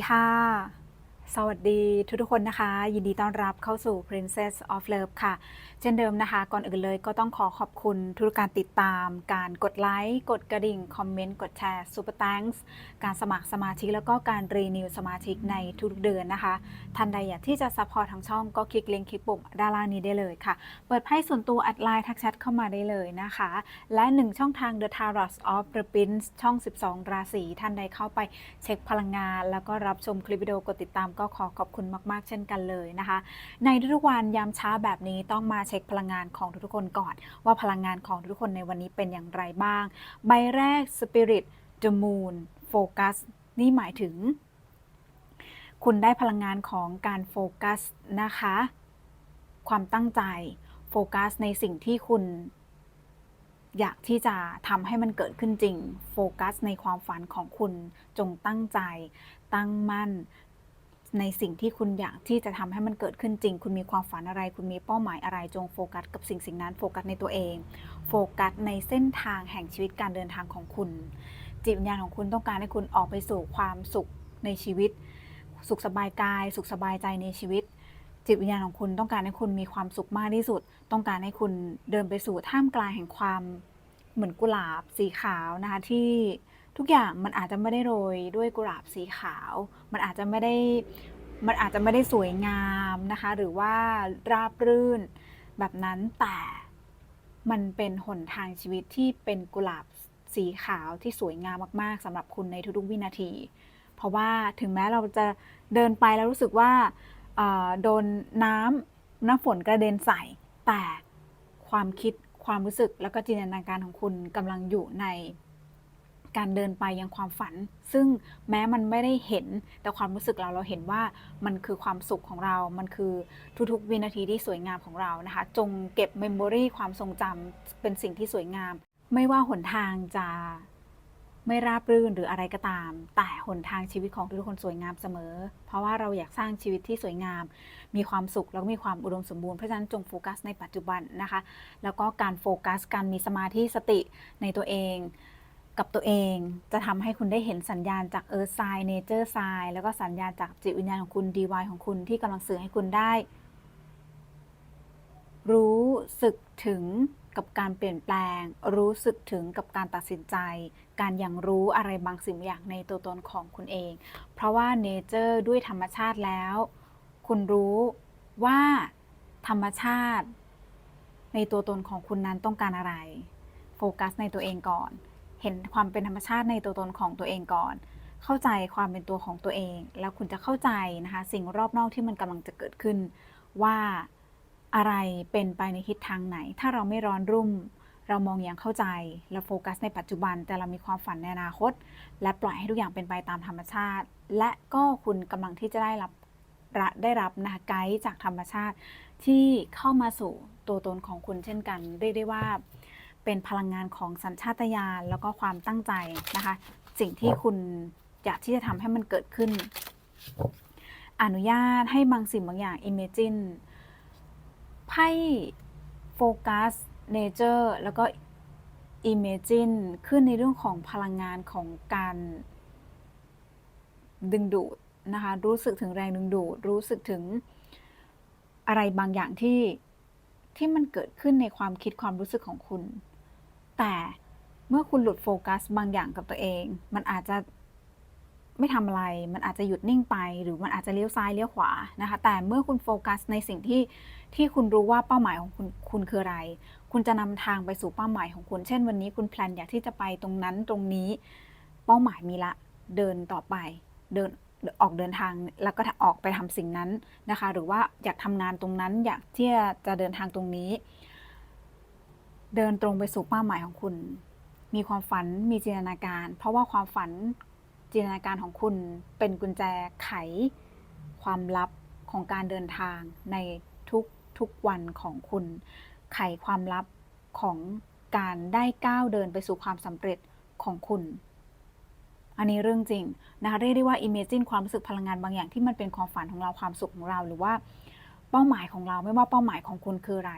วัสดีค่ะ สวัสดีทุกทุกคนนะคะ ยินดีต้อนรับเข้าสู่ Princess of Love ค่ะ เช่นเดิมนะคะ ก่อนอื่นเลยก็ต้องขอขอบคุณทุกการติดตาม การกดไลค์ กดกระดิ่ง คอมเมนต์ กดแชร์ Super Thanks การสมัครสมาชิก แล้วก็การรีนิวสมาชิกในทุกๆเดือนนะคะท่านใดอยากที่จะซัพพอร์ตทางช่องก็คลิกลิงก์คลิกปุ่มด้านล่างนี้ได้เลยค่ะ เปิดไพ่ส่วนตัวแอดไลน์ทักแชทเข้ามาได้เลยนะคะ และ1ช่องทาง The Tarot of the Prince ช่อง 12 ราศีท่านใดเข้าไปเช็คพลังงาน แล้วก็รับชมคลิปวิดีโอกดติดตามก็ขอขอบคุณมากๆ เช่นกันเลยนะคะ ในทุกวันยามเช้าแบบนี้ต้องมาเช็คพลังงานของทุกๆคนก่อน ว่าพลังงานของทุกคนในวันนี้เป็นอย่างไรบ้าง ใบแรก Spirit the Moon Focus นี่หมายถึง คุณได้พลังงานของการโฟกัสนะคะ ความตั้งใจโฟกัสในสิ่งที่คุณอยากที่จะทำให้มันเกิดขึ้นจริง โฟกัสในความฝันของคุณจงตั้งใจ ตั้งมั่น ในสิ่งที่คุณอยากที่จะทำให้มันเกิดขึ้นจริง คุณมีความฝันอะไร คุณมีเป้าหมายอะไร จงโฟกัสกับสิ่งสิ่งนั้น โฟกัสในตัวเอง โฟกัสในเส้นทางแห่งชีวิตการเดินทางของคุณ จิตวิญญาณของคุณต้องการให้คุณออกไปสู่ความสุขในชีวิต สุขสบายกาย สุขสบายใจในชีวิต จิตวิญญาณของคุณต้องการให้คุณมีความสุขมากที่สุด ต้องการให้คุณเดินไปสู่ท่ามกลางแห่งความเหมือนกุหลาบสีขาวนะคะที่ ทุกอย่างมันอาจจะไม่ได้โรยด้วยกุหลาบสีขาว มันอาจจะไม่ได้มันอาจจะไม่ได้สวยงามนะคะ หรือว่าราบรื่นแบบนั้นแต่มันเป็นหนทางชีวิตที่เป็นกุหลาบสีขาวที่สวยงามมากๆสำหรับคุณในทุกๆวินาที เพราะว่าถึงแม้เราจะเดินไปแล้วรู้สึกว่าโดนน้ำน้ำฝนกระเด็นใส่ แต่ความคิดความรู้สึกแล้วก็จินตนาการของคุณกำลังอยู่ใน การเดินไปยังความฝัน ซึ่งแม้มันไม่ได้เห็น แต่ความรู้สึกเราเราเห็นว่ามันคือความสุขของเรา มันคือทุกๆ วินาทีที่สวยงามของเรานะคะ จงเก็บเมมโมรีความทรงจำเป็นสิ่งที่สวยงาม ไม่ว่าหนทางจะไม่ราบรื่นหรืออะไรก็ตาม แต่หนทางชีวิตของทุกคนสวยงามเสมอ เพราะว่าเราอยากสร้างชีวิตที่สวยงาม มีความสุขแล้วก็มีความอุดมสมบูรณ์ เพราะฉะนั้นจงโฟกัสในปัจจุบันนะคะ แล้วก็การโฟกัส การมีสมาธิสติในตัวเอง กับตัวเองจะทำให้คุณได้เห็นสัญญาณจากเอิร์ธไซน์เนเจอร์ไซน์แล้วก็สัญญาณจากจิตวิญญาณของคุณดีวายของคุณที่กำลังสื่อให้คุณได้ รู้สึกถึงกับการเปลี่ยนแปลง รู้สึกถึงกับการตัดสินใจ การอย่างรู้อะไรบางสิ่งบางอย่างในตัวตนของคุณเอง เพราะว่าเนเจอร์ด้วยธรรมชาติแล้ว คุณรู้ว่าธรรมชาติ ในตัวตนของคุณนั้นต้องการอะไร โฟกัสในตัวเองก่อน เห็นความเป็นธรรมชาติในตัวตนของตัวเองก่อน เข้าใจความเป็นตัวของตัวเอง แล้วคุณจะเข้าใจนะคะ สิ่งรอบนอกที่มันกำลังจะเกิดขึ้น ว่าอะไรเป็นไปในทิศทางไหน ถ้าเราไม่ร้อนรุ่ม เรามองอย่างเข้าใจเราโฟกัสในปัจจุบัน แต่เรามีความฝันในอนาคต และปล่อยให้ทุกอย่างเป็นไปตามธรรมชาติ และก็คุณกำลังที่จะได้รับระได้รับนะคะไกด์จากธรรมชาติที่เข้ามาสู่ตัวตนของคุณเช่นกัน เรียกได้ว่า เป็นพลังงานของสัญชาตญาณแล้วก็ความตั้งใจนะคะ สิ่งที่คุณอยากที่จะทำให้มันเกิดขึ้น อนุญาตให้บางสิ่งบางอย่าง imagine ไพ่โฟกัสเนเจอร์แล้วก็ imagine ขึ้นในเรื่องของพลังงานของการดึงดูดนะคะ รู้สึกถึงแรงดึงดูด รู้สึกถึงอะไรบางอย่างที่ที่มันเกิดขึ้นในความคิดความรู้สึกของคุณ แต่เมื่อคุณหลุดโฟกัสบางอย่างกับตัวเอง มันอาจจะไม่ทำอะไร มันอาจจะหยุดนิ่งไป หรือมันอาจจะเลี้ยวซ้ายเลี้ยวขวานะคะ แต่เมื่อคุณโฟกัสในสิ่งที่ที่คุณรู้ว่าเป้าหมายของคุณคุณคืออะไร คุณจะนำทางไปสู่เป้าหมายของคุณ เช่น วันนี้คุณแพลนอยากที่จะไปตรงนั้นตรงนี้ เป้าหมายมีละ เดินต่อไป เดินออกเดินทางแล้วก็ออกไปทำสิ่งนั้นนะคะ หรือว่าอยากทำงานตรงนั้น อยากที่จะเดินทางตรงนี้ เดินตรงไปสู่เป้าหมายของคุณ มีความฝันมีจินตนาการ เพราะว่าความฝันจินตนาการของคุณเป็นกุญแจไข ความลับของการเดินทางในทุกทุกวันของคุณ ไขความลับของการได้ก้าวเดินไปสู่ความสำเร็จของคุณ อันนี้เรื่องจริงนะคะเรียกได้ว่า imagine ความรู้สึกพลังงานบางอย่างที่มันเป็นความฝันของเราความสุขของเราหรือว่า เป้าหมายของเราไม่ว่าเป้าหมายของคุณคืออะไร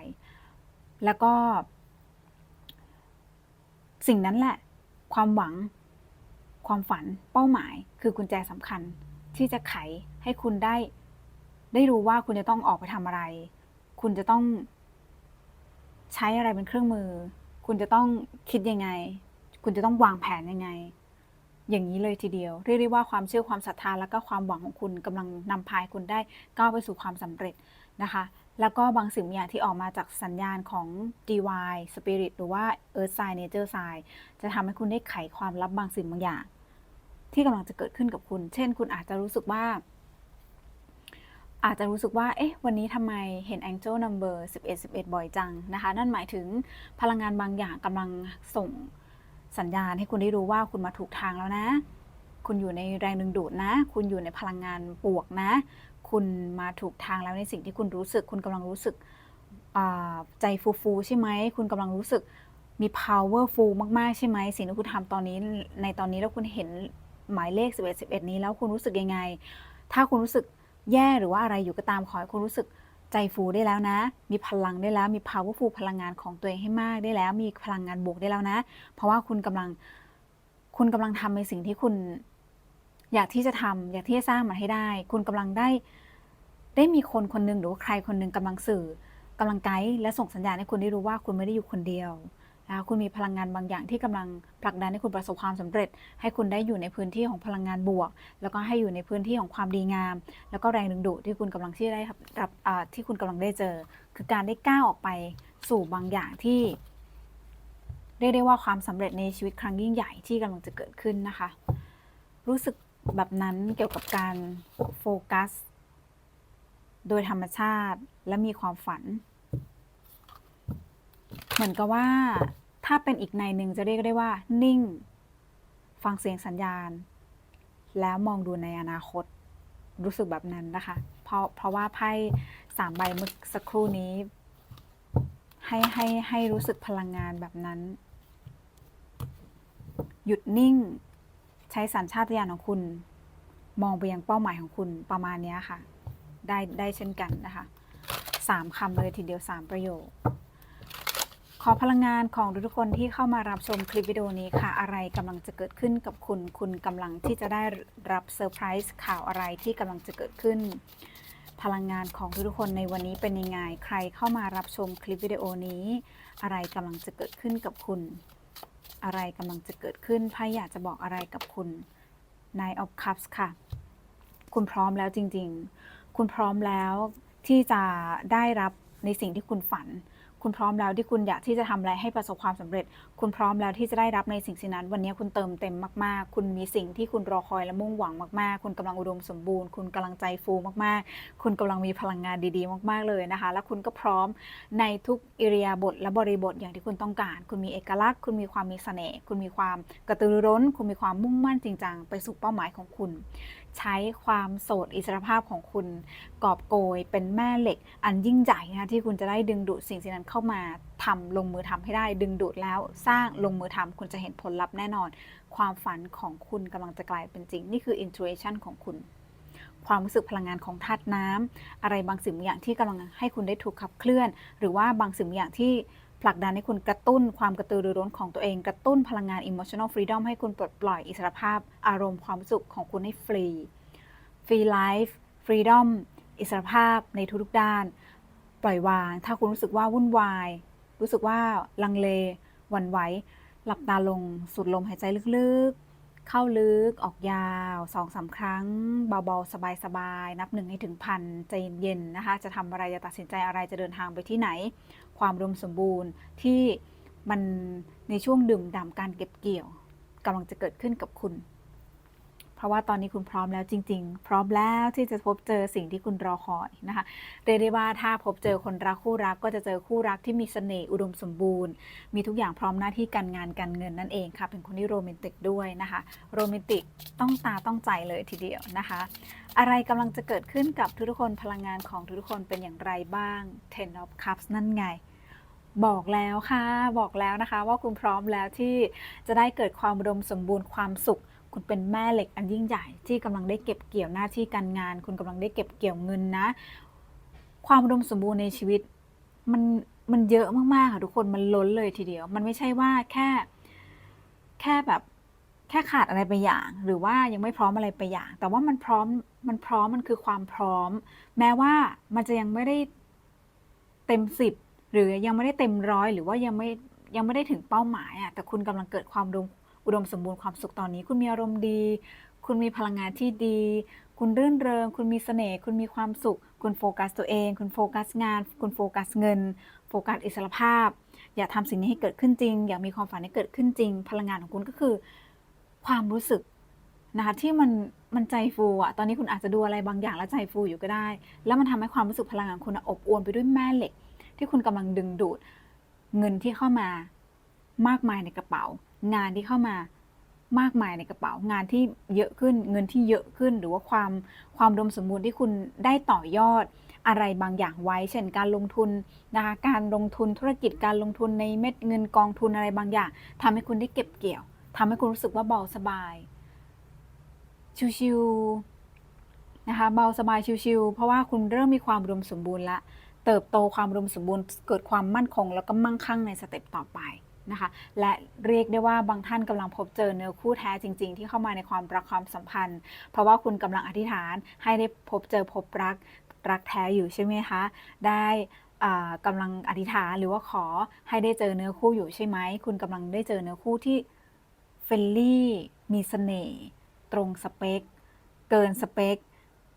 แล้วก็ สิ่งนั้นแหละ ความหวัง ความฝันเป้าหมาย คือกุญแจสำคัญ ที่จะไขให้คุณได้ ได้รู้ว่าคุณจะต้องออกไปทำอะไร คุณจะต้อง ใช้อะไรเป็นเครื่องมือ คุณจะต้องคิดยังไง คุณจะต้องวางแผนยังไง อย่างนี้เลยทีเดียว เรียกได้ว่าความเชื่อความศรัทธาและก็ความหวังของคุณกำลังนำพาคุณได้ก้าวไปสู่ความสำเร็จนะคะ แล้วก็บางสิ่งบางอย่างที่ออกมาจากสัญญาณของ DY Spirit หรือว่า Earth Sign Nature Sign จะทำให้คุณได้ไขความลับบางสิ่งบางอย่าง ที่กำลังจะเกิดขึ้นกับคุณ เช่น คุณอาจจะรู้สึกว่า อาจจะรู้สึกว่า เอ๊ะ วันนี้ทำไมเห็น Angel Number 11 11 บ่อยจังนะคะ นั่นหมายถึงพลังงานบางอย่างกำลังส่งสัญญาณให้คุณได้รู้ว่าคุณมาถูกทางแล้วนะ คุณอยู่ในแรงดึงดูดนะ คุณอยู่ในพลังงานบวกนะ คุณมาถูกทางแล้วในสิ่งที่คุณรู้สึก คุณกำลังรู้สึกใจฟูๆใช่ไหม คุณกำลังรู้สึกมี powerful มาก ๆ ใช่ไหม สิ่งที่คุณทำตอนนี้ในตอนนี้แล้วคุณเห็นหมายเลข 11 11 นี้แล้วคุณรู้สึกยังไง ถ้าคุณรู้สึกแย่หรือว่าอะไรอยู่ก็ตามขอให้คุณรู้สึกใจฟูได้แล้วนะ มีพลังได้แล้ว มี powerful พลังงานของตัวเองให้มากได้แล้ว มีพลังงานบวกได้แล้วนะ เพราะว่าคุณกำลัง คุณกำลังทำในสิ่งที่คุณ อยากที่จะทำอยากที่จะสร้างมันให้ได้ คุณกำลังได้ ได้มีคนคนหนึ่งหรือว่าใครคนหนึ่งกำลังสื่อกำลังไกด์และส่งสัญญาณให้คุณได้รู้ว่าคุณไม่ได้อยู่คนเดียวนะคะคุณมีพลังงานบางอย่างที่กำลังผลักดันให้คุณประสบความสำเร็จ ให้คุณได้อยู่ในพื้นที่ของพลังงานบวก แล้วก็ให้อยู่ในพื้นที่ของความดีงาม แล้วก็แรงดึงดูดที่คุณกำลังที่ได้รับที่คุณกำลังได้เจอ คือการได้ก้าวออกไปสู่บางอย่างที่เรียกได้ว่าความสำเร็จในชีวิตครั้งยิ่งใหญ่ที่กำลังจะเกิดขึ้นนะคะ รู้สึกแบบนั้นเกี่ยวกับการโฟกัส โดยธรรมชาติและมีความฝัน เหมือนกับว่า ถ้าเป็นอีกในหนึ่งจะเรียกได้ว่า นิ่ง ฟังเสียงสัญญาณ แล้วมองดูในอนาคต รู้สึกแบบนั้นนะคะ เพราะเพราะว่าไพ่สามใบเมื่อสักครู่นี้ ให้ให้ให้รู้สึกพลังงานแบบนั้น หยุดนิ่ง ใช้สัญชาตญาณของคุณ มองไปยังเป้าหมายของคุณประมาณนี้ค่ะ ได้ได้เช่นกันนะคะสามคำเลยทีเดียวสามประโยค ขอพลังงานของทุกคนที่เข้ามารับชมคลิปวิดีโอนี้ค่ะ อะไรกำลังจะเกิดขึ้นกับคุณ คุณกำลังที่จะได้รับเซอร์ไพรส์ข่าวอะไรที่กำลังจะเกิดขึ้น พลังงานของทุกคนในวันนี้เป็นยังไง ใครเข้ามารับชมคลิปวิดีโอนี้ อะไรกำลังจะเกิดขึ้นกับคุณ อะไรกำลังจะเกิดขึ้นไพ่อยากจะบอกอะไรกับคุณ Nine of Cups ค่ะ คุณพร้อมแล้วจริง ๆ คุณพร้อมแล้วที่จะได้รับในสิ่งที่คุณฝัน คุณพร้อมแล้วที่คุณอยากที่จะทำอะไรให้ประสบความสำเร็จ คุณพร้อมแล้วที่จะได้รับในสิ่งสิ่งนั้น วันนี้คุณเติมเต็มมาก ๆ คุณมีสิ่งที่คุณรอคอยและมุ่งหวังมาก ๆ คุณกำลังอุดมสมบูรณ์ คุณกำลังใจฟูมาก ๆ คุณกำลังมีพลังงานดี ๆ มาก ๆ เลยนะคะ และคุณก็พร้อมในทุกอิริยาบถและบริบทอย่างที่คุณต้องการ คุณมีเอกลักษณ์ คุณมีความมีเสน่ห์ คุณมีความกระตือรือร้น คุณมีความมุ่งมั่นจริงจังไปสู่เป้าหมายของคุณ ใช้ความโสดอิสรภาพของคุณกอบโกยเป็นแม่เหล็ก อันยิ่งใหญ่นะคะที่คุณจะได้ดึงดูดสิ่งสิ่งนั้นเข้ามาทำลงมือทำให้ได้ ดึงดูดแล้วสร้างลงมือทำคุณจะเห็นผลลัพธ์แน่นอน ความฝันของคุณกำลังจะกลายเป็นจริง นี่คือ intuition ของคุณ ความรู้สึกพลังงานของธาตุน้ำอะไรบางสิ่งบางอย่างที่กำลังให้คุณได้ถูกขับเคลื่อน หรือว่าบางสิ่งบางอย่างที่ ผลักดันให้คุณกระตุ้นความกระตือรือร้นของตัวเอง กระตุ้นพลังงาน emotional freedom ให้คุณปลดปล่อยอิสรภาพ อารมณ์ความสึกของคุณให้ฟรีฟรีไลฟ์ฟรีดอมอิสรภาพในทุกๆด้าน ปล่อยวาง ถ้าคุณรู้สึกว่าวุ่นวาย รู้สึกว่าลังเลวันไหว หลับตาลง สูดลมหายใจลึกๆ เข้าลึก ออกยาวสองสามครั้ง เบาๆ สบายๆ นับหนึ่งให้ถึงพันใจเย็นๆ นะคะ จะทำอะไร จะตัดสินใจอะไร จะเดินทางไปที่ไหน ความรวมสมบูรณ์ที่มันในช่วงดื่มด่ำการเก็บเกี่ยวกำลังจะเกิดขึ้นกับคุณ เพราะว่าตอนนี้คุณพร้อมแล้วจริง ๆ พร้อมแล้วที่จะพบเจอสิ่งที่คุณรอคอยนะคะเรียกได้ว่าถ้าพบเจอคนรักคู่รักก็จะเจอคู่รักที่มีเสน่ห์อุดมสมบูรณ์ มีทุกอย่างพร้อมหน้าที่การงานการเงินนั่นเองค่ะ เป็นคนที่โรแมนติกด้วยนะคะ โรแมนติกต้องตาต้องใจเลยทีเดียวนะคะ อะไรกำลังจะเกิดขึ้นกับทุกคนพลังงานของทุกคนเป็นอย่างไรบ้าง Ten of Cups นั่นไง บอกแล้วค่ะบอกแล้วนะคะ ว่าคุณพร้อมแล้วที่จะได้เกิดความอุดมสมบูรณ์ความสุข คุณเป็นแม่เหล็กอันยิ่งใหญ่ที่กำลังได้เก็บเกี่ยวหน้าที่การงาน คุณกำลังได้เก็บเกี่ยวเงินนะ ความอุดมสมบูรณ์ในชีวิต มันมันเยอะมากๆค่ะทุกคนมันล้นเลยทีเดียว มันไม่ใช่ว่าแค่ แค่แบบแค่ขาดอะไรไปอย่าง หรือว่ายังไม่พร้อมอะไรไปอย่าง แต่ว่ามันพร้อมมันพร้อมมันคือความพร้อม แม้ว่ามันจะยังไม่ได้เต็มสิบ หรือยังไม่ได้เต็มร้อยหรือว่ายังไม่ยังไม่ได้ถึงเป้าหมายอะแต่คุณกำลังเกิดความอุดมอุดมสมบูรณ์ความสุขตอนนี้ คุณมีอารมณ์ดี คุณมีพลังงานที่ดี คุณรื่นเริง คุณมีเสน่ห์คุณมีความสุข คุณโฟกัสตัวเอง คุณโฟกัสงาน คุณโฟกัสเงิน โฟกัสอิสรภาพ อยากทำสิ่งนี้ให้เกิดขึ้นจริง อยากมีความฝันให้เกิดขึ้นจริง พลังงานของคุณก็คือ ความรู้สึกนะคะที่มันมันใจฟูอะตอนนี้คุณอาจจะดูอะไรบางอย่างแล้วใจฟูอยู่ก็ได้ แล้วมันทำให้ความรู้สึกพลังงานของคุณอะอบอวลไปด้วยแม่เหล็ก ที่คุณกำลังดึงดูด เงินที่เข้ามามากมายในกระเป๋า งานที่เข้ามามากมายในกระเป๋า งานที่เยอะขึ้น เงินที่เยอะขึ้น หรือว่าความความดมสมบูรณ์ที่คุณได้ต่อยอดอะไรบางอย่างไว้ เช่นการลงทุนนะคะการลงทุนธุรกิจการลงทุนในเม็ดเงินกองทุนอะไรบางอย่างทำให้คุณได้เก็บเกี่ยวทำให้คุณรู้สึกว่าเบาสบาย ชิวๆนะคะเบาสบายชิวๆเพราะว่าคุณเริ่มมีความอุดมสมบูรณ์ละ เติบโตความอุมสมบูรณ์เกิดความมั่นคง แล้วก็มั่งคั่งในสเต็ปต่อไปนะคะ และเรียกได้ว่าบางท่านกำลังพบเจอเนื้อคู่แท้จริง ๆ ที่เข้ามาในความรักความสัมพันธ์ เพราะว่าคุณกำลังอธิษฐานให้ได้พบเจอพบรักรักแท้อยู่ใช่ไหมคะ ได้อ่ากำลังอธิษฐานหรือว่าขอให้ได้เจอเนื้อคู่อยู่ใช่ไหม คุณกำลังได้เจอเนื้อคู่ที่เฟรนลี่มีเสน่ห์ตรงสเปค เกินสเปค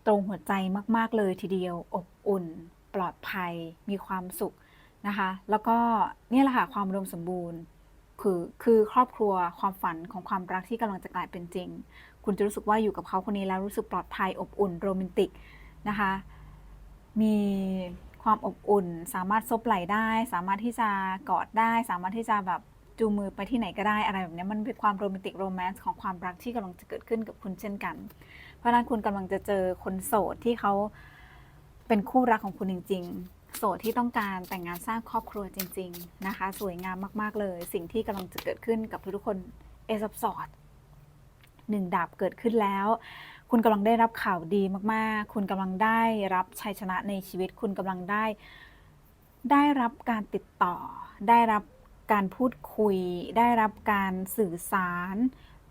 ตรงหัวใจมาก ๆ เลยทีเดียวอบอุ่น ปลอดภัย มีความสุขนะคะ แล้วก็นี่แหละค่ะความอุดมสมบูรณ์ คือคือครอบครัวความฝันของความรักที่กำลังจะกลายเป็นจริง คุณจะรู้สึกว่าอยู่กับเขาคนนี้แล้วรู้สึกปลอดภัยอบอุ่นโรแมนติกนะคะ มีความอบอุ่น สามารถซบไหลได้ สามารถที่จะกอดได้ สามารถที่จะแบบจูมือไปที่ไหนก็ได้อะไรแบบนี้มันเป็นความโรแมนติกโรแมนต์ของความรักที่กำลังจะเกิดขึ้นกับคุณเช่นกัน เพราะฉะนั้นคุณกำลังจะเจอคนโสดที่เขา เป็นคู่รักของคุณจริง ๆ โสดที่ต้องการแต่งงานสร้างครอบครัวจริง ๆนะคะ สวยงามมากๆเลย สิ่งที่กำลังจะเกิดขึ้นกับทุกๆคนเอซับสอดหนึ่งดาบเกิดขึ้นแล้ว คุณกำลังได้รับข่าวดีมากๆ คุณกำลังได้รับชัยชนะในชีวิต คุณกำลังได้ ได้รับการติดต่อ ได้รับการพูดคุย ได้รับการสื่อสาร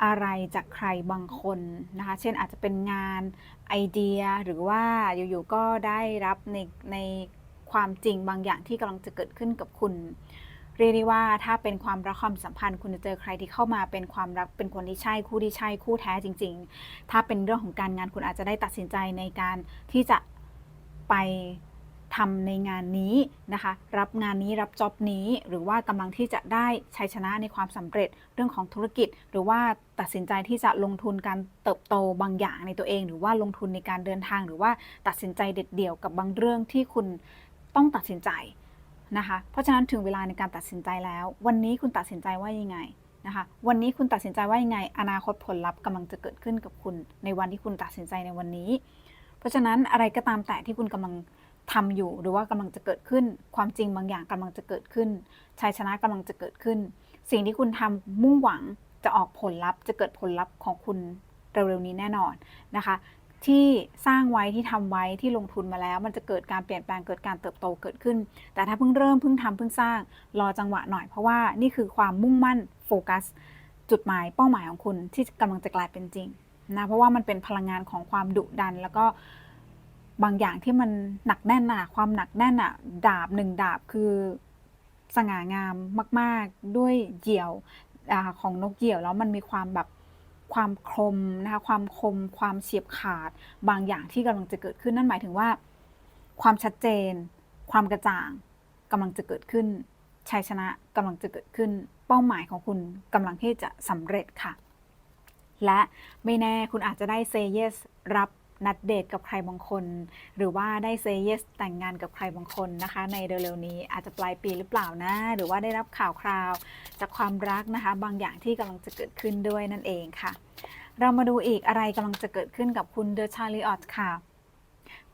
อะไรจากใครบางคนนะคะ เช่นอาจจะเป็นงานไอเดียหรือว่าอยู่ๆก็ได้รับในในความจริงบางอย่างที่กำลังจะเกิดขึ้นกับคุณ เรียกได้ว่าถ้าเป็นความรักความสัมพันธ์ คุณจะเจอใครที่เข้ามาเป็นความรักเป็นคนที่ใช่คู่ที่ใช่คู่แท้จริง ๆ ถ้าเป็นเรื่องของการงานคุณอาจจะได้ตัดสินใจในการที่จะไป ทำในงานนี้นะคะ รับงานนี้รับจ็อบนี้ หรือว่ากำลังที่จะได้ชัยชนะในความสำเร็จเรื่องของธุรกิจ หรือว่าตัดสินใจที่จะลงทุนการเติบโตบางอย่างในตัวเอง หรือว่าลงทุนในการเดินทาง หรือว่าตัดสินใจเด็ดเดี่ยวกับบางเรื่องที่คุณต้องตัดสินใจนะคะ เพราะฉะนั้นถึงเวลาในการตัดสินใจแล้ว วันนี้คุณตัดสินใจว่ายังไงนะคะ วันนี้คุณตัดสินใจว่ายังไง อนาคตผลลัพธ์กำลังจะเกิดขึ้นกับคุณ ในวันที่คุณตัดสินใจในวันนี้ เพราะฉะนั้นอะไรก็ตามแต่ที่คุณกำลัง ทำอยู่หรือว่ากำลังจะเกิดขึ้น ความจริงบางอย่างกำลังจะเกิดขึ้นชัยชนะกำลังจะเกิดขึ้น สิ่งที่คุณทำมุ่งหวังจะออกผลลัพธ์ จะเกิดผลลัพธ์ของคุณเร็วๆนี้แน่นอนนะคะ ที่สร้างไว้ที่ทำไว้ที่ลงทุนมาแล้ว มันจะเกิดการเปลี่ยนแปลงเกิดการเติบโตเกิดขึ้น แต่ถ้าเพิ่งเริ่มเพิ่งทำเพิ่งสร้างรอจังหวะหน่อยเพราะว่านี่คือความมุ่งมั่นโฟกัสจุดหมายเป้าหมายของคุณที่กำลังจะกลายเป็นจริงนะเพราะว่ามันเป็นพลังงานของความดุดันแล้วก็ บางอย่างที่มันหนักแน่นอะความหนักแน่นอะดาบหนึ่งดาบคือสง่างามมาก ๆ ด้วยเหยี่ยวอของนกเหยี่ยวแล้วมันมีความแบบความคมนะคะความคมความเฉียบขาด บางอย่างที่กำลังจะเกิดขึ้นนั่นหมายถึงว่า ความชัดเจน ความกระจ่างกำลังจะเกิดขึ้นชัยชนะกำลังจะเกิดขึ้น เป้าหมายของคุณกำลังที่จะสำเร็จค่ะ และไม่แน่คุณอาจจะได้เซเยสรับ นัดเดทกับใครบางคน หรือว่าได้เซเยสแต่งงานกับใครบางคนนะคะ ในเร็วๆนี้อาจจะปลายปีหรือเปล่านะ หรือว่าได้รับข่าวคราวจากความรักนะคะ บางอย่างที่กำลังจะเกิดขึ้นด้วยนั่นเองค่ะ เรามาดูอีกอะไรกำลังจะเกิดขึ้นกับคุณเดอะชาลีออตค่ะ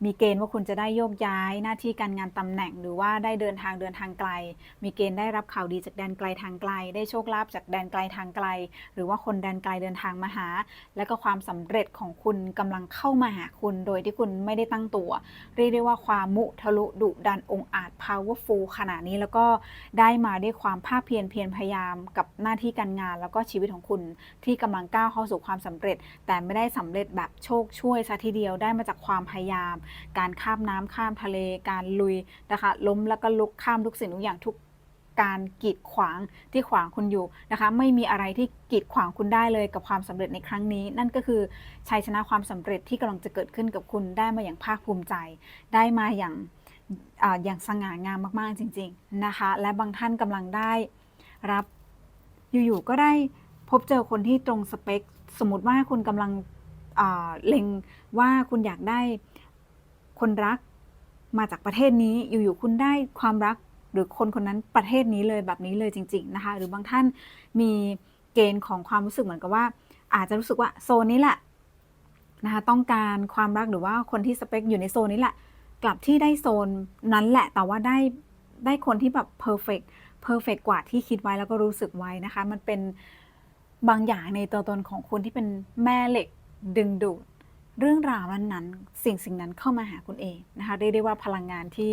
มีเกณฑ์ว่าคุณจะได้โยกย้ายหน้าที่การงานตำแหน่ง หรือว่าได้เดินทางเดินทางไกล มีเกณฑ์ได้รับข่าวดีจากแดนไกลทางไกล ได้โชคลาภจากแดนไกลทางไกล หรือว่าคนแดนไกลเดินทางมาหา และก็ความสำเร็จของคุณกำลังเข้ามาหาคุณ โดยที่คุณไม่ได้ตั้งตัว เรียกได้ว่าความมุทะลุดุดันองอาจ powerful ขนาดนี้แล้วก็ได้มาด้วยความภาคเพียรเพียรพยายามกับหน้าที่การงาน แล้วก็ชีวิตของคุณที่กำลังก้าวเข้าสู่ความสำเร็จ แต่ไม่ได้สำเร็จแบบโชคช่วยซะทีเดียวได้มาจากความพยายามการข้ามน้ำข้ามทะเล การลุยนะคะ ล้มแล้วก็ลุกข้ามทุกสิ่งทุกอย่างทุกการกีดขวางที่ขวางคุณอยู่นะคะ ไม่มีอะไรที่กีดขวางคุณได้เลยกับความสำเร็จในครั้งนี้ นั่นก็คือชัยชนะความสำเร็จที่กำลังจะเกิดขึ้นกับคุณได้มาอย่างภาคภูมิใจ ได้มาอย่างออย่างสง่างามมากๆจริง ๆนะคะ และบางท่านกำลังได้รับอยู่ๆก็ได้พบเจอคนที่ตรงสเปค สมมติว่าคุณกำลังเล็งว่าคุณอยากได้ คนรักมาจากประเทศนี้อยู่ๆคุณได้ความรักหรือคนคนนั้นประเทศนี้เลยแบบนี้เลยจริง ๆนะคะ หรือบางท่านมีเกณฑ์ของความรู้สึกเหมือนกับว่า อาจจะรู้สึกว่าโซนนี้แหละนะคะต้องการความรักหรือว่าคนที่สเปคอยู่ในโซนนี้แหละ กลับที่ได้โซนนั้นแหละแต่ว่าได้ได้คนที่แบบเพอร์เฟกเพอร์เฟกกว่าที่คิดไว้แล้วก็รู้สึกไว้นะคะ มันเป็นบางอย่างในตัวตนของคุณที่เป็นแม่เหล็กดึงดูด เรื่องราวนั้นๆ สิ่งสิ่งนั้นเข้ามาหาคุณเองนะคะเรียกได้ว่าพลังงานที่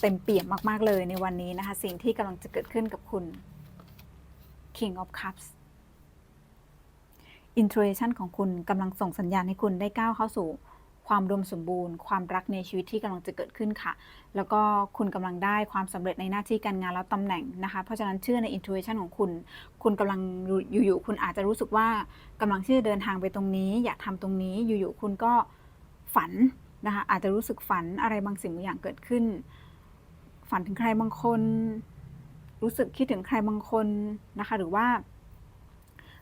เต็มเปี่ยมมากๆเลยในวันนี้นะคะ สิ่งที่กำลังจะเกิดขึ้นกับคุณ King of Cups Intuition ของคุณกำลังส่งสัญญาณให้คุณได้ก้าวเข้าสู่ ความรวมสมบูรณ์ ความรักในชีวิตที่กำลังจะเกิดขึ้นค่ะ แล้วก็คุณกำลังได้ความสำเร็จในหน้าที่การงานและตำแหน่งนะคะ เพราะฉะนั้นเชื่อใน intuition ของคุณ คุณกำลังอยู่ๆคุณอาจจะรู้สึกว่ากำลังที่จะเดินทางไปตรงนี้ อยากทำตรงนี้ อยู่ๆคุณก็ฝันนะคะ อาจจะรู้สึกฝันอะไรบางสิ่งบางอย่างเกิดขึ้น ฝันถึงใครบางคน รู้สึกคิดถึงใครบางคนนะคะ หรือว่า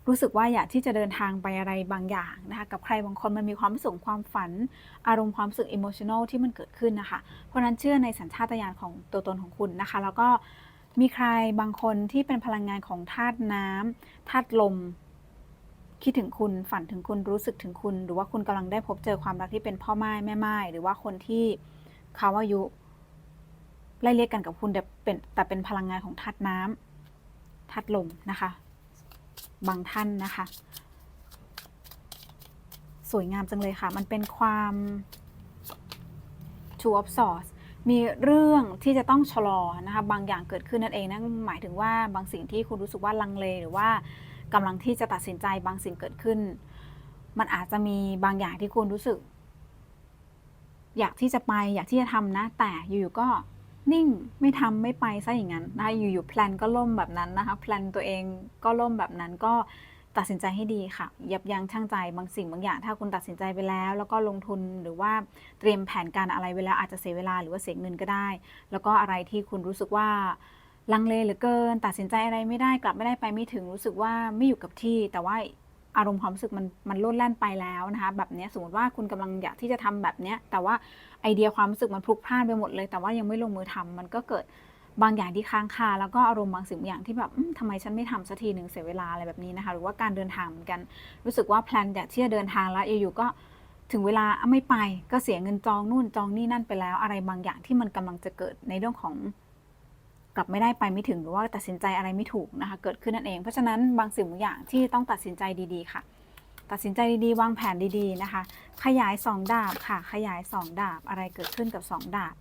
รู้สึกว่าอยากที่จะเดินทางไปอะไรบางอย่างนะคะกับใครบางคนมันมีความรู้สึกความฝัน อารมณ์ความรู้สึกอิโมชัน a ลที่มันเกิดขึ้นนะคะ เพราะนั้นเชื่อในสัญชาตญาณของตัวตนของคุณนะคะ แล้วก็มีใครบางคนที่เป็นพลังงานของธาตุน้ำธาตุลม คิดถึงคุณฝันถึงคุณรู้สึกถึงคุณ หรือว่าคุณกำลังได้พบเจอความรักที่เป็นพ่อไม้แม่ไม้หรือว่าคนที่เขาอายุไล่เรียกกันกับคุณแต่เป็นแต่เป็นพลังงานของธาตุน้ำธาตุลมนะคะ บางท่านนะคะ สวยงามจังเลยค่ะ มันเป็นความ two of swords มีเรื่องที่จะต้องชะลอนะคะบางอย่างเกิดขึ้นนั่นเองนั่นหมายถึงว่าบางสิ่งที่คุณรู้สึกว่าลังเลหรือว่ากำลังที่จะตัดสินใจบางสิ่งเกิดขึ้น มันอาจจะมีบางอย่างที่คุณรู้สึก อยากที่จะไปอยากที่จะทำนะ แต่อยู่ๆก็ นิ่งไม่ทำไม่ไปซะอย่างนั้นนะคะอยู่ๆแพลนก็ล่มแบบนั้นนะคะแพลนตัวเองก็ล่มแบบนั้นก็ตัดสินใจให้ดีค่ะ ยับยั้งชั่งใจบางสิ่งบางอย่าง ถ้าคุณตัดสินใจไปแล้ว แล้วก็ลงทุนหรือว่าเตรียมแผนการอะไรไว้แล้วอาจจะเสียเวลาหรือว่าเสียเงินก็ได้ แล้วก็อะไรที่คุณรู้สึกว่าลังเลเหลือเกิน ตัดสินใจอะไรไม่ได้กลับไม่ได้ไปไม่ถึงรู้สึกว่าไม่อยู่กับที่แต่ว่า อารมณ์ความรู้สึกมันมันโลดแล่นไปแล้วนะคะแบบนี้สมมติว่าคุณกำลังอยากที่จะทำแบบนี้แต่ว่าไอเดียความรู้สึกมันพลุกพล่านไปหมดเลย แต่ว่ายังไม่ลงมือทำมันก็เกิดบางอย่างที่ค้างคาแล้วก็อารมณ์บางสิ่งบางอย่างที่แบบอืมทำไมฉันไม่ทำสักทีหนึ่งเสียเวลาอะไรแบบนี้นะคะหรือว่าการเดินทางเหมือนกัน รู้สึกว่าแพลนอยากที่จะเดินทางแล้วอยู่ๆก็ถึงเวลาไม่ไปก็เสียเงินจองนู่นจองนี่นั่นไปแล้ว อะไรบางอย่างที่มันกำลังจะเกิดในเรื่องของ กลับไม่ได้ไปไม่ถึงหรือว่าตัดสินใจอะไรไม่ถูกนะคะ เกิดขึ้นนั่นเอง เพราะฉะนั้นบางสิ่งบางอย่างที่ต้องตัดสินใจดีๆค่ะ ตัดสินใจดีๆ วางแผนดีๆนะคะ ขยายสองดาบค่ะ ขยายสองดาบอะไรเกิดขึ้นกับสองดาบ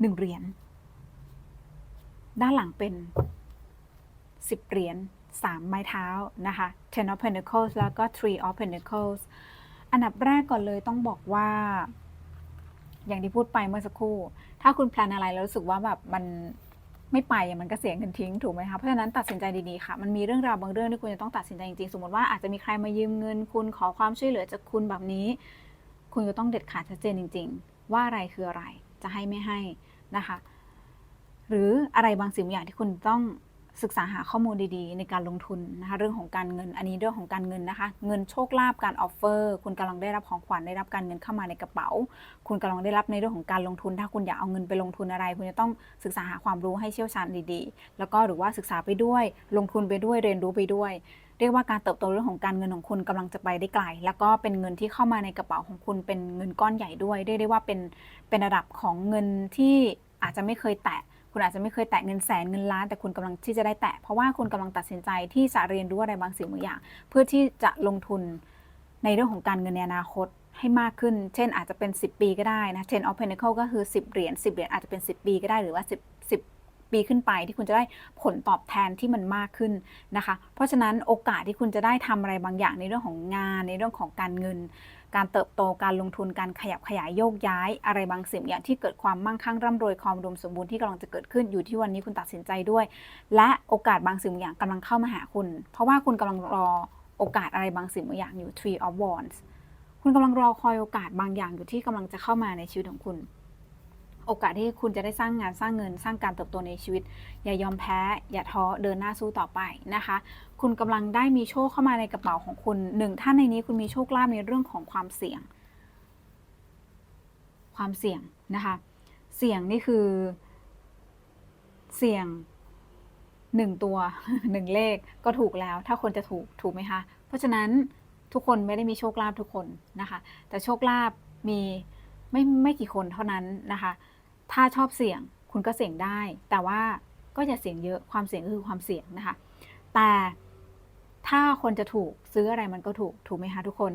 หนึ่งเหรียญด้านหลังเป็นสิบเหรียญสามไม้เท้านะคะ ten of pentacles แล้วก็ three of pentacles อันดับแรกก่อนเลยต้องบอกว่า อย่างที่พูดไปเมื่อสักครู่ ถ้าคุณแพลนอะไรแล้วรู้สึกว่าแบบมันไม่ไปมันก็เสียเงินทิ้งถูกไหมคะเพราะฉะนั้นตัดสินใจดีๆค่ะ มันมีเรื่องราวบางเรื่องที่คุณจะต้องตัดสินใจจริงๆ สมมติว่าอาจจะมีใครมายืมเงิน คุณขอความช่วยเหลือจากคุณแบบนี้ คุณก็ต้องเด็ดขาดชัดเจนจริง ๆ ว่าอะไรคืออะไรจะให้ไม่ให้นะคะ หรืออะไรบางสิ่งบางอย่างที่คุณต้อง ศึกษาหาข้อมูลดีๆ ในการลงทุนนะคะเรื่องของการเงินอันนี้เรื่องของการเงินนะคะ เงินโชคลาภการออฟเฟอร์ คุณกำลังได้รับของขวัญได้รับการเงินเข้ามาในกระเป๋า คุณกำลังได้รับในเรื่องของการลงทุน ถ้าคุณอยากเอาเงินไปลงทุนอะไร คุณจะต้องศึกษาหาความรู้ให้เชี่ยวชาญดีๆ แล้วก็หรือว่าศึกษาไปด้วย ลงทุนไปด้วยเรียนรู้ไปด้วยเรียกว่าการเติบโตเรื่องของการเงินของคุณกำลังจะไปได้ไกล แล้วก็เป็นเงินที่เข้ามาในกระเป๋าของคุณเป็นเงินก้อนใหญ่ด้วยเรียกได้ว่าเป็นเป็นระดับของเงินที่อาจจะไม่เคยแตะ คุณอาจจะไม่เคยแตะเงินแสนเงินล้านแต่คุณกำลังที่จะได้แตะ เพราะว่าคุณกำลังตัดสินใจที่จะเรียนรู้อะไรบางสิ่งบางอย่าง เพื่อที่จะลงทุนในเรื่องของการเงินในอนาคตให้มากขึ้น เช่นอาจจะเป็น 10 ปีก็ได้นะ Ten of Pentacle ก็คือ 10 เหรียญ 10 เหรียญอาจจะเป็น 10 ปีก็ได้หรือว่า 10 10 ปีขึ้นไป ที่คุณจะได้ผลตอบแทนที่มันมากขึ้นนะคะ เพราะฉะนั้นโอกาสที่คุณจะได้ทำอะไรบางอย่างในเรื่องของงานในเรื่องของการเงิน การเติบโตการลงทุนการขยับขยายโยกย้าย อะไรบางสิ่งอย่างที่เกิดความมั่งคั่งร่ำรวยความอุดมสมบูรณ์ที่กำลังจะเกิดขึ้นอยู่ที่วันนี้คุณตัดสินใจด้วย และโอกาสบางสิ่งบางอย่างกำลังเข้ามาหาคุณ เพราะว่าคุณกำลังรอโอกาสอะไรบางสิ่งบางอย่างอยู่ Tree of Wands คุณกำลังรอคอยโอกาสบางอย่างอยู่ที่กำลังจะเข้ามาในชีวิตของคุณโอกาสที่คุณจะได้สร้างงานสร้างเงินสร้างการเติบโตในชีวิต อย่ายอมแพ้ อย่าท้อเดินหน้าสู้ต่อไปนะคะ คุณกำลังได้มีโชคเข้ามาในกระเป๋าของคุณหนึ่งท่านในนี้คุณมีโชคลาภในเรื่องของความเสี่ยง ความเสี่ยงนะคะ เสี่ยงนี่คือ เสี่ยงหนึ่งตัวหนึ่งเลขก็ถูกแล้ว ถ้าคนจะถูกถูกไหมคะ เพราะฉะนั้นทุกคนไม่ได้มีโชคลาภทุกคนนะคะ แต่โชคลาภมีไม่ไม่กี่คนเท่านั้นนะคะ ถ้าชอบเสี่ยงคุณก็เสี่ยงได้ แต่ว่าก็อย่าเสี่ยงเยอะความเสี่ยงคือความเสี่ยงนะคะ แต่ ถ้าคนจะถูกซื้ออะไรมันก็ถูกถูกไหมคะทุกคน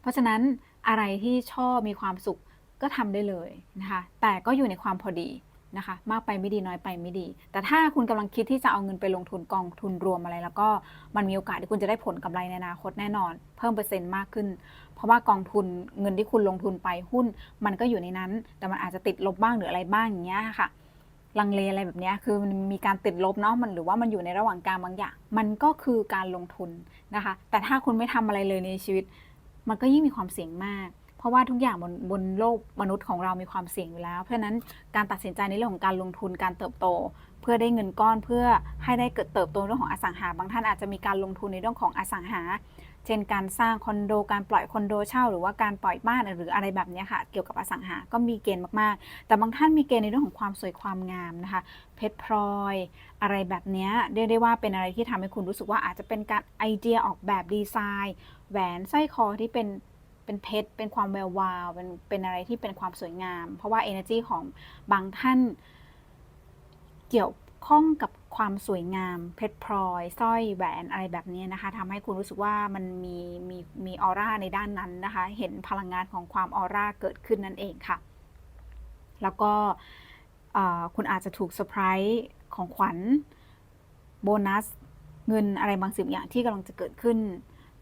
เพราะฉะนั้นอะไรที่ชอบมีความสุขก็ทำได้เลยนะคะ แต่ก็อยู่ในความพอดีนะคะ มากไปไม่ดีน้อยไปไม่ดี แต่ถ้าคุณกำลังคิดที่จะเอาเงินไปลงทุนกองทุนรวมอะไร แล้วก็มันมีโอกาสที่คุณจะได้ผลกำไรในอนาคตแน่นอน เพิ่มเปอร์เซ็นต์มากขึ้น เพราะว่ากองทุนเงินที่คุณลงทุนไปหุ้น มันก็อยู่ในนั้น แต่มันอาจจะติดลบบ้างหรืออะไรบ้างอย่างเงี้ยค่ะ ลังเลอะไรแบบนี้คือมันมีการติดลบเนาะมันหรือว่ามันอยู่ในระหว่างกางบางอย่าง มันก็คือการลงทุนนะคะ แต่ถ้าคุณไม่ทำอะไรเลยในชีวิต มันก็ยิ่งมีความเสี่ยงมาก เพราะว่าทุกอย่างบนบนโลกมนุษย์ของเรามีความเสี่ยงอยู่แล้ว เพราะฉะนั้นการตัดสินใจในเรื่องของการลงทุนการเติบโต เพื่อได้เงินก้อนเพื่อให้ได้เกิดเติบโตเรื่องของอสังหา บางท่านอาจจะมีการลงทุนในเรื่องของอสังหา เช่นการสร้างคอนโด การปล่อยคอนโดเช่า หรือว่าการปล่อยบ้านหรืออะไรแบบนี้ค่ะ เกี่ยวกับอสังหา ก็มีเกณฑ์มากๆ แต่บางท่านมีเกณฑ์ในเรื่องของความสวยความงามนะคะ เพชรพลอย อะไรแบบนี้เรียกได้ว่าเป็นอะไรที่ทำให้คุณรู้สึกว่าอาจจะเป็นการไอเดียออกแบบดีไซน์แหวนสร้อยคอที่เป็นเป็นเพชรเป็นความแวววาวเป็นเป็นอะไรที่เป็นความสวยงาม เพราะว่า energy ของบางท่านเกี่ยวข้องกับ ความสวยงาม เพชรพลอยสร้อยแหวนอะไรแบบนี้นะคะทำให้คุณรู้สึกว่ามันมีมีมีออร่าในด้านนั้นนะคะ เห็นพลังงานของความออร่าเกิดขึ้นนั่นเองค่ะ แล้วก็คุณอาจจะถูกเซอร์ไพรส์ของขวัญโบนัสเงินอะไรบางสิ่งอย่างที่กำลังจะเกิดขึ้น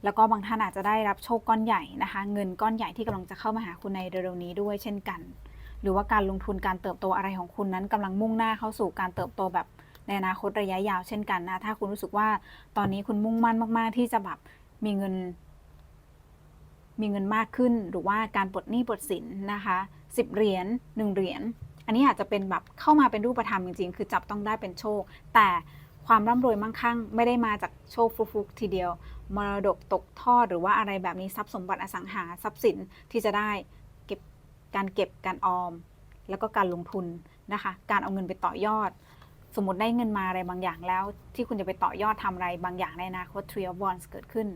แล้วก็บางท่านอาจจะได้รับโชคก้อนใหญ่นะคะ เงินก้อนใหญ่ที่กำลังจะเข้ามาหาคุณในเร็วๆนี้ด้วยเช่นกัน หรือว่าการลงทุนการเติบโตอะไรของคุณนั้นกำลังมุ่งหน้าเข้าสู่การเติบโตแบบ ในอนาคตระยะยาวเช่นกันนะ ถ้าคุณรู้สึกว่าตอนนี้คุณมุ่งมั่นมากๆ ที่จะแบบมีเงิน มีเงินมากขึ้นหรือว่าการปลดหนี้ปลดสินนะคะสิบเหรียญหนึ่งเหรียญอันนี้อาจจะเป็นแบบเข้ามาเป็นรูปธรรมจริงๆ คือจับต้องได้เป็นโชค แต่ความร่ำรวยมั่งคั่ง ไม่ได้มาจากโชคฟุกๆทีเดียว มรดกตกทอดหรือว่าอะไรแบบนี้ทรัพย์สมบัติอสังหาทรัพย์สินที่จะได้เก็บการเก็บการออม แล้วก็การลงทุนนะคะ การเอาเงินไปต่อยอด สมมติได้เงินมาอะไรบางอย่างแล้ว ที่คุณจะไปต่อยอดทำอะไรบางอย่างในอนาคต Tree of Wands เกิดขึ้น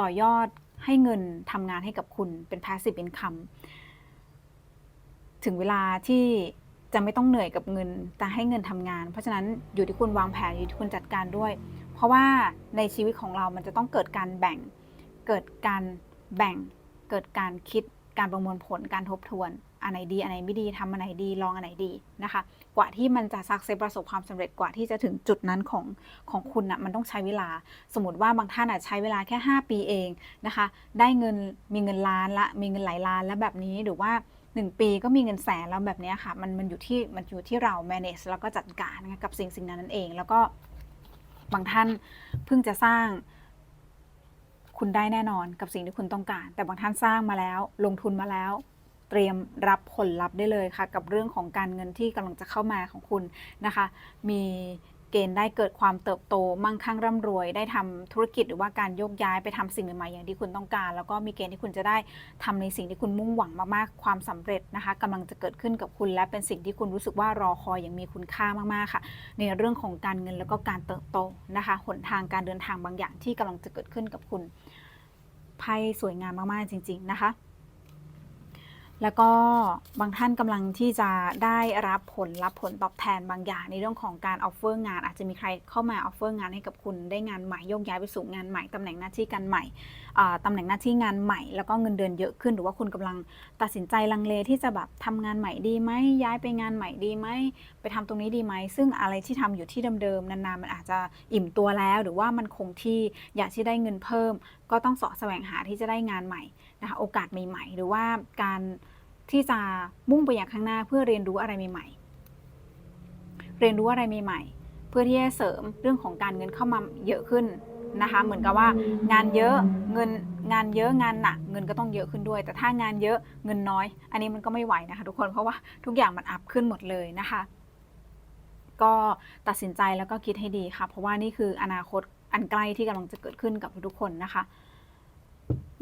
ต่อยอดให้เงินทำงานให้กับคุณเป็น passive income ถึงเวลาที่จะไม่ต้องเหนื่อยกับเงิน แต่ให้เงินทำงาน เพราะฉะนั้นอยู่ที่คุณวางแผนอยู่ที่คุณจัดการด้วย เพราะว่าในชีวิตของเรามันจะต้องเกิดการแบ่ง เกิดการแบ่ง เกิดการคิด การประมวลผล การทบทวน อันไหนดีอันไหนไม่ดีทำอันไหนดีลองอันไหนดีนะคะ กว่าที่มันจะสักเซประสบความสำเร็จกว่าที่จะถึงจุดนั้นของของคุณนะมันต้องใช้เวลา สมมติว่าบางท่านอาจใช้เวลาแค่ 5 ปีเองนะคะ ได้เงินมีเงินล้านละมีเงินหลายล้านแล้วแบบนี้หรือว่า 1 ปีก็มีเงินแสนแล้วแบบนี้ค่ะมันมันอยู่ที่มันอยู่ที่เรา manage แล้วก็จัดการนะกับสิ่งสิ่งนั้นนั่นเอง แล้วก็บางท่านเพิ่งจะสร้างคุณได้แน่นอนกับสิ่งที่คุณต้องการ แต่บางท่านสร้างมาแล้ว ลงทุนมาแล้ว เตรียมรับผลลัพธ์ได้เลยค่ะ กับเรื่องของการเงินที่กำลังจะเข้ามาของคุณนะคะ มีเกณฑ์ได้เกิดความเติบโตมั่งคั่งร่ำรวย ได้ทำธุรกิจหรือว่าการโยกย้ายไปทำสิ่งใหม่ๆอย่างที่คุณต้องการ แล้วก็มีเกณฑ์ที่คุณจะได้ทำในสิ่งที่คุณมุ่งหวังมากๆ ความสำเร็จนะคะกำลังจะเกิดขึ้นกับคุณ และเป็นสิ่งที่คุณรู้สึกว่ารอคอยอย่างมีคุณค่ามากๆค่ะ ในเรื่องของการเงินแล้วก็การเติบโตนะคะหนทางการเดินทางบางอย่างที่กำลังจะเกิดขึ้นกับคุณไพ่สวยงามมากๆจริง ๆนะคะ แล้วก็บางท่านกำลังที่จะได้รับผลรับผลตอบแทนบางอย่างในเรื่องของการออฟเฟอร์งาน อาจจะมีใครเข้ามาออฟเฟอร์งานให้กับคุณได้งานใหม่โยกย้ายไปสู่งานใหม่ตำแหน่งหน้าที่การใหม่อ่าตำแหน่งหน้าที่งานใหม่ แล้วก็เงินเดือนเยอะขึ้น หรือว่าคุณกำลังตัดสินใจลังเลที่จะแบบทำงานใหม่ดีไหมย้ายไปงานใหม่ดีไหมไปทำตรงนี้ดีไหมซึ่งอะไรที่ทำอยู่ที่เดิมๆนานๆมันอาจจะอิ่มตัวแล้ว หรือว่ามันคงที่อยากที่ได้เงินเพิ่ม ก็ต้องสาะแสวงหาที่จะได้งานใหม่ นะคะโอกาสใหม่ ๆ หรือว่าการที่จะมุ่งไปอย่างข้างหน้าเพื่อเรียนรู้อะไรใหม่ ๆ เรียนรู้อะไรใหม่ ๆ เพื่อที่จะเสริมเรื่องของการเงินเข้ามาเยอะขึ้นนะคะเหมือนกับว่างานเยอะเงินงานเยอะงานหนักเงินก็ต้องเยอะขึ้นด้วย แต่ถ้างานเยอะเงินน้อย อันนี้มันก็ไม่ไหวนะคะ ทุกคนเพราะว่าทุกอย่างมันอัพขึ้นหมดเลยนะคะ ก็ตัดสินใจแล้วก็คิดให้ดีค่ะ เพราะว่านี่คืออนาคตอันใกล้ที่กำลังจะเกิดขึ้นกับทุกคนนะคะ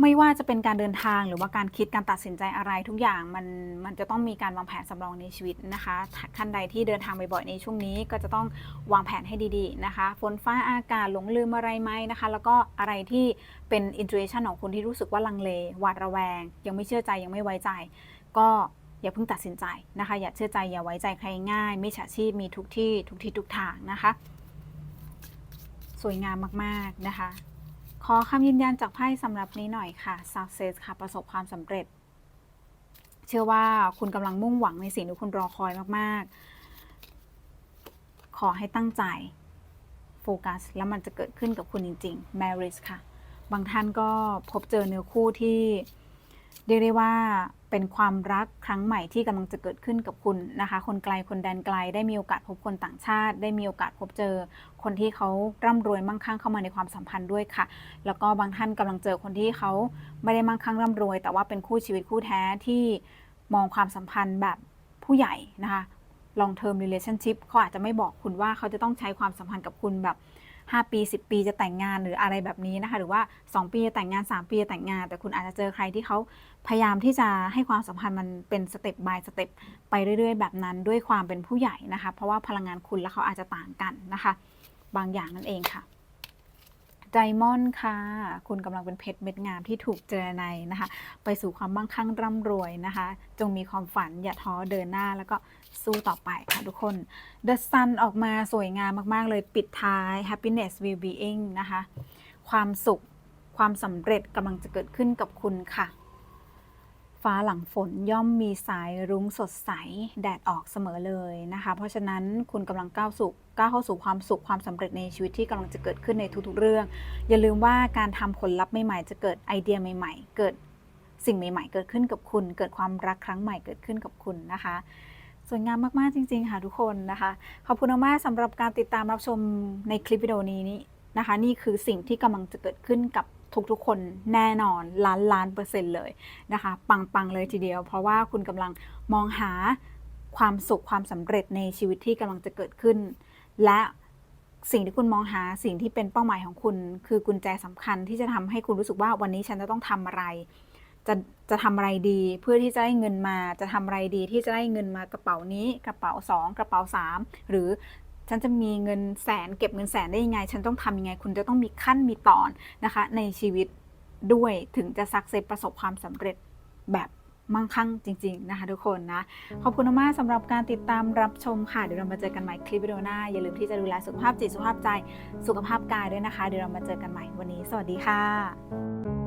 ไม่ว่าจะเป็นการเดินทางหรือว่าการคิดการตัดสินใจอะไรทุกอย่างมันมันจะต้องมีการวางแผนสำรองในชีวิตนะคะท่านใดที่เดินทางบ่อยๆในช่วงนี้ ก็จะต้องวางแผนให้ดีๆนะคะฝนฟ้าอากาศหลงลืมอะไรไหมนะคะ แล้วก็อะไรที่เป็นอิน u ู t ชันของคุณที่รู้สึกว่าลังเลหวาดระแวง ยังไม่เชื่อใจยังไม่ไว้ใจ ก็อย่าเพิ่งตัดสินใจนะคะ อย่าเชื่อใจอย่าไว้ใจใครง่ายไม่ฉาชีพมีทุกที่ทุกที่ทุกทางนะคะ สวยงามมากๆนะคะ ขอคำยืนยันจากไพ่สำหรับนี้หน่อยค่ะ success ค่ะ ประสบความสำเร็จ เชื่อว่าคุณกำลังมุ่งหวังในสิ่งที่คุณรอคอยมาก ๆ ขอให้ตั้งใจโฟกัส แล้วมันจะเกิดขึ้นกับคุณจริง ๆ marriage ค่ะ บางท่านก็พบเจอเนื้อคู่ที่ เรียกได้ว่าเป็นความรักครั้งใหม่ที่กำลังจะเกิดขึ้นกับคุณนะคะ คนไกลคนแดนไกลได้มีโอกาสพบคนต่างชาติ ได้มีโอกาสพบเจอ คนที่เขาร่ำรวยมั่งคั่งเข้ามาในความสัมพันธ์ด้วยค่ะ แล้วก็บางท่านกำลังเจอคนที่เขาไม่ได้มั่งคั่งร่ำรวย แต่ว่าเป็นคู่ชีวิตคู่แท้ที่มองความสัมพันธ์แบบผู้ใหญ่นะคะ long term relationship เขาอาจจะไม่บอกคุณว่าเขาจะต้องใช้ความสัมพันธ์กับคุณแบบ 5 ปี 10 ปีจะแต่งงานหรืออะไรแบบนี้นะคะ หรือว่า 2 ปีจะแต่งงาน 3 ปีจะแต่งงาน แต่คุณอาจจะเจอใครที่เขาพยายามที่จะให้ความสัมพันธ์มันเป็นสเต็ป by สเต็ปไปเรื่อย ๆ แบบนั้นด้วยความเป็นผู้ใหญ่นะคะ เพราะว่าพลังงานคุณและเขาอาจจะต่างกันนะคะ บางอย่างนั่นเองค่ะไดมอนด์ค่ะ คุณกำลังเป็นเพชรเม็ดงามที่ถูกเจรไนนะคะ ไปสู่ความมั่งคั่งร่ำรวยนะคะ จงมีความฝันอย่าท้อเดินหน้าแล้วก็ สู้ต่อไปค่ะทุกคน The Sun ออกมาสวยงามมาก ๆ เลยปิดท้าย Happiness Will Being นะคะ ความสุขความสำเร็จกำลังจะเกิดขึ้นกับคุณค่ะ ฟ้าหลังฝนย่อมมีสายรุ้งสดใส แดดออกเสมอเลยนะคะ เพราะฉะนั้นคุณกำลังก้าวสู่ก้าวเข้าสู่ความสุขความสำเร็จในชีวิตที่กำลังจะเกิดขึ้นในทุกๆเรื่อง อย่าลืมว่าการทำผลลัพธ์ใหม่ๆจะเกิดไอเดียใหม่ ๆ เกิดสิ่งใหม่ ๆ เกิดขึ้นกับคุณ เกิดความรักครั้งใหม่เกิดขึ้นกับคุณนะคะ สวยงามมาก ๆ จริง ๆ ค่ะทุกคนนะคะ ขอบคุณมากสำหรับการติดตามรับชมในคลิปวิดีโอนี้นี่นะคะ นี่คือสิ่งที่กำลังจะเกิดขึ้นกับทุกๆคนแน่นอนล้านล้านเปอร์เซ็นต์เลยนะคะ ปัง ๆ เลยทีเดียว เพราะว่าคุณกำลังมองหาความสุขความสำเร็จในชีวิตที่กำลังจะเกิดขึ้น และสิ่งที่คุณมองหาสิ่งที่เป็นเป้าหมายของคุณ คือกุญแจสำคัญที่จะทำให้คุณรู้สึกว่าวันนี้ฉันจะต้องทำอะไร จะจะทำอะไรดีเพื่อที่จะได้เงินมา จะทำอะไรดีที่จะได้เงินมากระเป๋านี้ กระเป๋า 2 กระเป๋า 3 หรือฉันจะมีเงินแสนเก็บเงินแสนได้ยังไง ฉันต้องทำยังไง คุณจะต้องมีขั้นมีตอนนะคะ ในชีวิตด้วยถึงจะสักเซสประสบความสำเร็จแบบมั่งคั่งจริง ๆ นะคะ ทุกคนนะ ขอบคุณมากสำหรับการติดตามรับชมค่ะ เดี๋ยวเรามาเจอกันใหม่คลิปวิดีโอหน้า อย่าลืมที่จะดูแลสุขภาพจิตสุขภาพใจ สุขภาพกายด้วยนะคะ เดี๋ยวเรามาเจอกันใหม่วันนี้ สวัสดีค่ะ